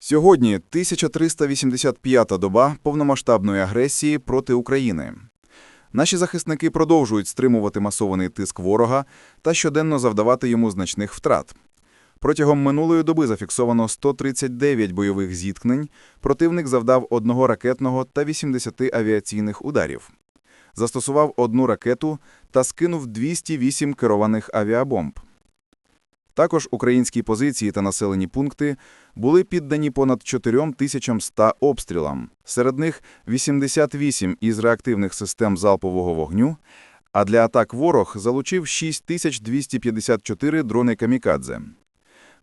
Сьогодні 1385-та доба повномасштабної агресії проти України. Наші захисники продовжують стримувати масований тиск ворога та щоденно завдавати йому значних втрат. Протягом минулої доби зафіксовано 139 бойових зіткнень, противник завдав одного ракетного та 80 авіаційних ударів. Застосував одну ракету та скинув 208 керованих авіабомб. Також українські позиції та населені пункти були піддані понад 4100 обстрілам. Серед них 88 із реактивних систем залпового вогню, а для атак ворог залучив 6254 дрони «Камікадзе».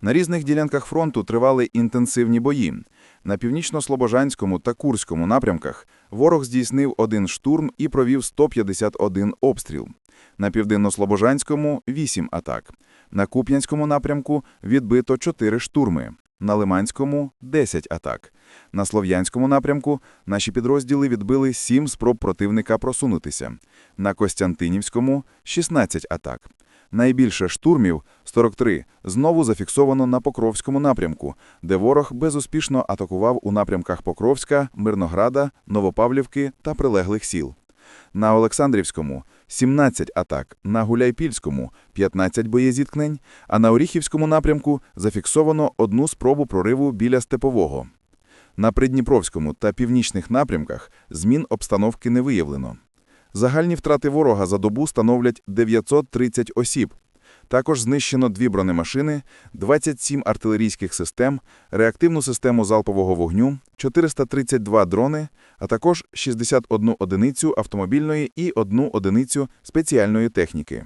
На різних ділянках фронту тривали інтенсивні бої. На північно-слобожанському та Курському напрямках ворог здійснив один штурм і провів 151 обстріл. На південно-слобожанському – 8 атак. На Куп'янському напрямку відбито 4 штурми. На Лиманському – 10 атак. На Слов'янському напрямку наші підрозділи відбили 7 спроб противника просунутися. На Костянтинівському – 16 атак. Найбільше штурмів – 43 – знову зафіксовано на Покровському напрямку, де ворог безуспішно атакував у напрямках Покровська, Мирнограда, Новопавлівки та прилеглих сіл. На Олександрівському – 17 атак, на Гуляйпільському – 15 боєзіткнень, а на Оріхівському напрямку зафіксовано одну спробу прориву біля Степового. На Придніпровському та північних напрямках змін обстановки не виявлено. Загальні втрати ворога за добу становлять 930 осіб. Також знищено дві бронемашини, 27 артилерійських систем, реактивну систему залпового вогню, 432 дрони, а також 61 одиницю автомобільної і одну одиницю спеціальної техніки.